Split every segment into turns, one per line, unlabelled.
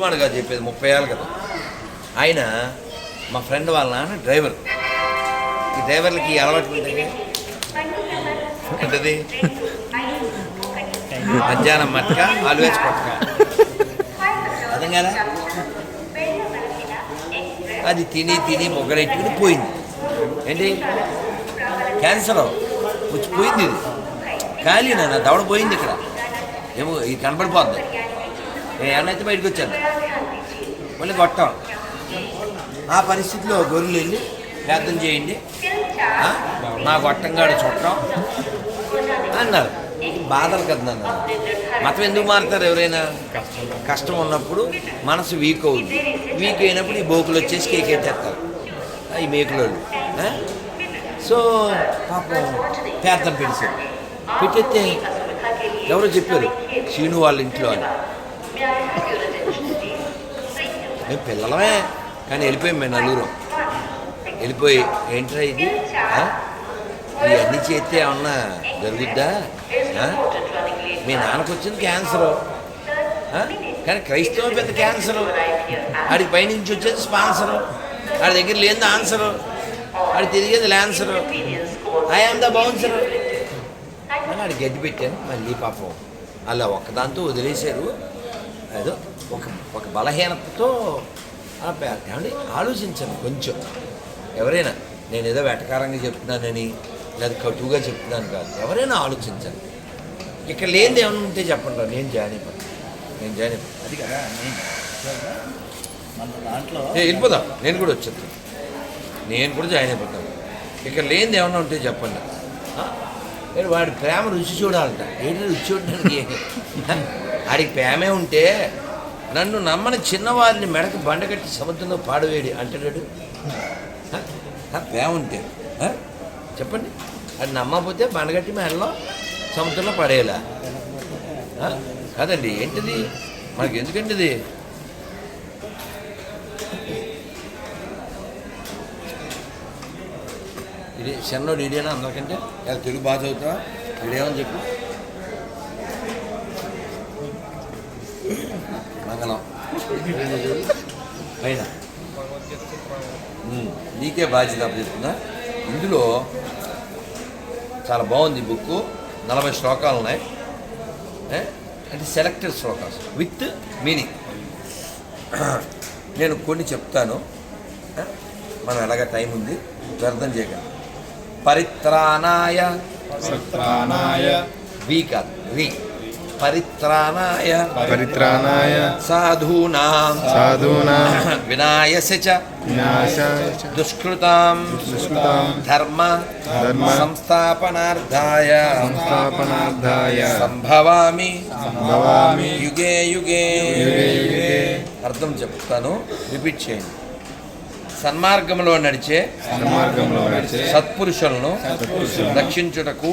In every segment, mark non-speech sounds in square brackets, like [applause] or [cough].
చుట్టుమాడుగా చెప్పేది ముప్పై ఏళ్ళ కదా. ఆయన మా ఫ్రెండ్ వాళ్ళ నాన్న డ్రైవర్. ఈ డ్రైవర్లకి అలవాటు ఉంటుంది ఏంటది? మధ్యాహ్నం మట్టుక ఆల్వేస్ కొట్టక అర్థం కదా అది తిని తిని మొగ్గలెట్టుకుని పోయింది. ఏంటి? క్యాన్సర్ వచ్చి పోయింది ఇది. ఖాళీ నాన్న దవడ పోయింది ఇక్కడ. ఏమో ఇది కనపడిపోద్ది. నేను ఏమన్నైతే బయటకు వచ్చాను. మళ్ళీ కొట్టాం. ఆ పరిస్థితిలో గొర్రెలు వెళ్ళి ప్రార్థన చేయండి. నా మా గొట్టంగాడు చుట్టం. అన్నారు. బాధలు కదా మతం ఎందుకు మారుతారు ఎవరైనా? కష్టం ఉన్నప్పుడు మనసు వీక్ అవుద్ది. వీక్ అయినప్పుడు ఈ బోకులు వచ్చేసి కేక్ ఎత్తేస్తారు. ఈ మేకులోళ్ళు. సో పాపం పేర్థం పెడిసారు పెట్టేస్తే ఎవరో చెప్పారు శ్రీను వాళ్ళ ఇంట్లో అని. మేము పిల్లలమే కానీ వెళ్ళిపోయాం మేము నలుగురు. వెళ్ళిపోయి ఏంట్రా ఇది? ఆ? ఇవన్నీ చేస్తే ఏమన్నా జరుగుద్దా? మీ నాన్నకు వచ్చింది క్యాన్సరు. కానీ క్రైస్తవం పెద్ద క్యాన్సరు. ఆడికి పైనుంచి వచ్చేది స్పాన్సరు. ఆడి దగ్గర లేని ఆన్సరు. ఆడి తిరిగేది ల్యాన్సరు. I the bouncer. అని ఆడి గడ్డి పెట్టాను. మళ్ళీ పాపం అలా ఒక్కదాంతో వదిలేశారు. ఏదో ఒక ఒక బలహీనతతో ఏమండి? ఆలోచించండి కొంచెం. ఎవరైనా నేను ఏదో వెటకారంగా చెప్తున్నానని లేదా కటువుగా చెప్తున్నాను కాదు. ఎవరైనా ఆలోచించండి. ఇక్కడ లేనిది ఏమైనా ఉంటే చెప్పండి. నేను జాయిన్ అయిపోతాను నేను జాయిన్ అయిపోతాను
అది కదా? నేను మన దాంట్లో
వెళ్ళిపోదాం? నేను కూడా వచ్చేస్తాను నేను కూడా జాయిన్ అయిపోతాను. ఇక్కడ లేనిది ఏమన్నా ఉంటే చెప్పండి. వాడి ప్రేమ రుచి చూడాలంట. ఏంటి రుచి చూడడానికి? [laughs] ఆడికి ప్రేమే ఉంటే నన్ను నమ్మని చిన్నవారిని మెడకు బండగట్టి సముద్రంలో పాడవేడి అంటాడు ప్రేమ ఉంటే. చెప్పండి. అది నమ్మకపోతే బండగట్టి మెడలో సముద్రంలో పడేలా కాదండి ఏంటిది? మనకి ఎందుకండి ఇది ఇది చిన్నోడు ఇదేనా అందరికంటే తెలుగు బాగా చదువుతావా? ఇదేమని చెప్పు. పైన. నీకే బాధ్యత చెప్తున్నా. ఇందులో చాలా బాగుంది బుక్ నలభై శ్లోకాలు ఉన్నాయి? అంటే సెలెక్టెడ్ శ్లోకాస్ విత్ మీనింగ్. నేను కొన్ని చెప్తాను? మనం ఎలాగ టైం ఉంది? వ్యర్థం చేయకండి పరిత్రాణాయ.
సత్రాణాయ
వి కాదు. వి. పరిత్రాణాయ.
పరిత్రాణాయ.
సాధూనాం.
సాధూనాం.
వినాయస చ. దుష్కృతాం.
దుష్కృతాం.
ధర్మ.
ధర్మ.
సంస్థాపనార్థాయ.
సంస్థాపనార్థాయ.
సంభవామి.
భవామి
యుగే యుగే.
యుగే యుగే.
అర్థం చెప్తాను. రిపీట్ చేయండి. సన్మార్గంలో నడిచే సత్పురుషులను రక్షించుటకు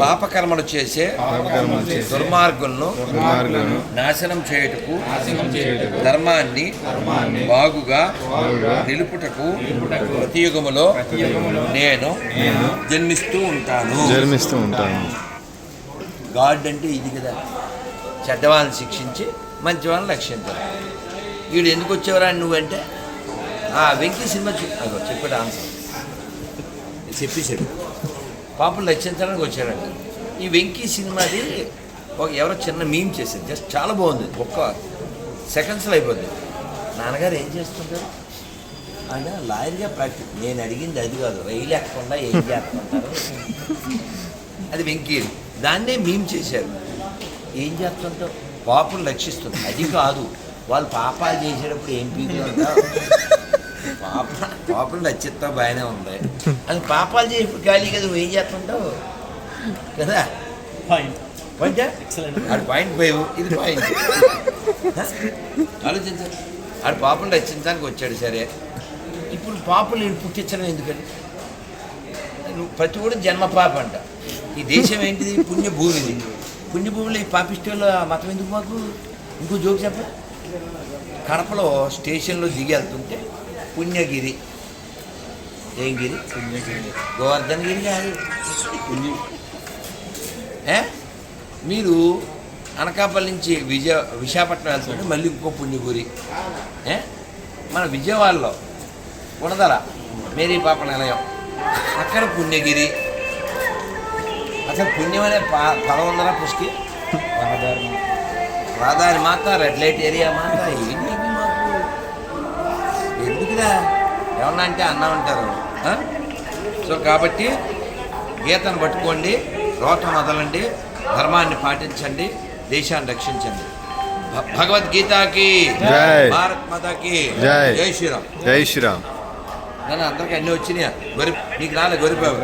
పాపకర్మలు చేసే దుర్మార్గులను నాశనం చేయుటకు ధర్మాన్ని బాగుగా నిలుపుటకు
నిలుపుటకు
ప్రతి యుగములో
యుగములో
నేను జన్మిస్తూ ఉంటాను.
జన్మిస్తూ ఉంటాను.
గాడ్ అంటే ఇది కదా. చెడ్డవాళ్ళని శిక్షించి మంచి వాళ్ళని రక్షించాలి వీడు ఎందుకు వచ్చేవరా నువ్వంటే? వెంకీ సినిమా అదో చెప్పాడు ఆన్సర్. చెప్పేశాడు. పాపలు రక్షించడానికి వచ్చాడంట. ఈ వెంకీ సినిమాది ఒక ఎవరో చిన్న మీమ్ చేశారు జస్ట్ చాలా బాగుంది. ఒక్క సెకండ్స్లో అయిపోద్ది. నాన్నగారు ఏం చేస్తుంటారు? ఆయన లాయర్గా ప్రాక్టీస్ నేను అడిగింది అది కాదు. రైలు ఎక్కకుండా ఏం చేస్తుంటారు? అది వెంకీ దాన్నే మీమ్ చేశారు. ఏం చేస్తుంటావు? పాపను రక్షిస్తుంది అది కాదు. వాళ్ళు పాపాలు చేసేటప్పుడు ఏం పీకులు ఉంటావు పాప పాపను రక్షిస్తావు బాగానే ఉంది. అది పాపాలు చేసేప్పుడు ఖాళీ కదా నువ్వు ఏం చేస్తుంటావు? కదా?
పాయింట్ [laughs]
పాయింట్ ఆడు పాయింట్ ఫైవ్ ఇది పాయింట్ ఆలోచించండి ఆడు పాపను రక్షించడానికి వచ్చాడు సరే. ఇప్పుడు పాపలు నేను పుట్టించడం ఎందుకని? ప్రతి కూడా జన్మ పాప అంట. ఈ దేశం ఏంటిది? పుణ్యభూమిది పుణ్యభూమిలో ఈ పాపిస్టుల మతం ఎందుకు మాకు? ఇంకో జోక్ చెప్ప. కడపలో స్టేషన్లో దిగి వెళ్తుంటే పుణ్యగిరి. ఏం గిరి? గోవర్ధన్ గిరి కాదు. మీరు అనకాపల్లి నుంచి విజయ విశాఖపట్నం వెళ్తుంటే మళ్ళీ ఇంకో పుణ్యగురి. ఏ? మన విజయవాడలో. ఉండదల మేరీ పాప నిలయం. అక్కడ పుణ్యగిరి. అసలు పుణ్యం అనే పా పదం ఉందరా పుష్కి?
రహదారి
మాత. రెడ్ లైట్ ఏరియా మాత. ఏంటి మాకు? ఎందుకురా? ఏమన్నా అంటే అన్నా ఉంటారు? సో కాబట్టి గీతను పట్టుకోండి రోతం వదలండి ధర్మాన్ని పాటించండి దేశాన్ని రక్షించండి. భగవద్గీతకి. భారత్ మాతాకి జై. శ్రీరామ్.
జై శ్రీరామ్.
కానీ అందరికి అన్నీ వచ్చినాయా? గొరి నీకు రాలే గొరిపావు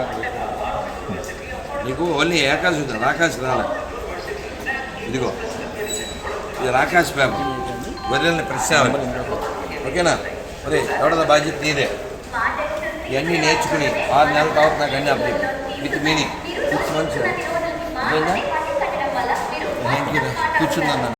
నీకు ఓన్లీ ఏకాశి ఉంది రాకాశి రాలే. ఇదిగో ఇది రాకాశి పేపర్. గొర్రెల్ని ప్రశ్న ఓకేనా? ఒరే ఎవడదా బాధ్యత నీదే. ఇవన్నీ నేర్చుకుని ఆరు నెలల తర్వాత నాకు అన్నీ update. With meaning. Six months కూర్చుందన్నాను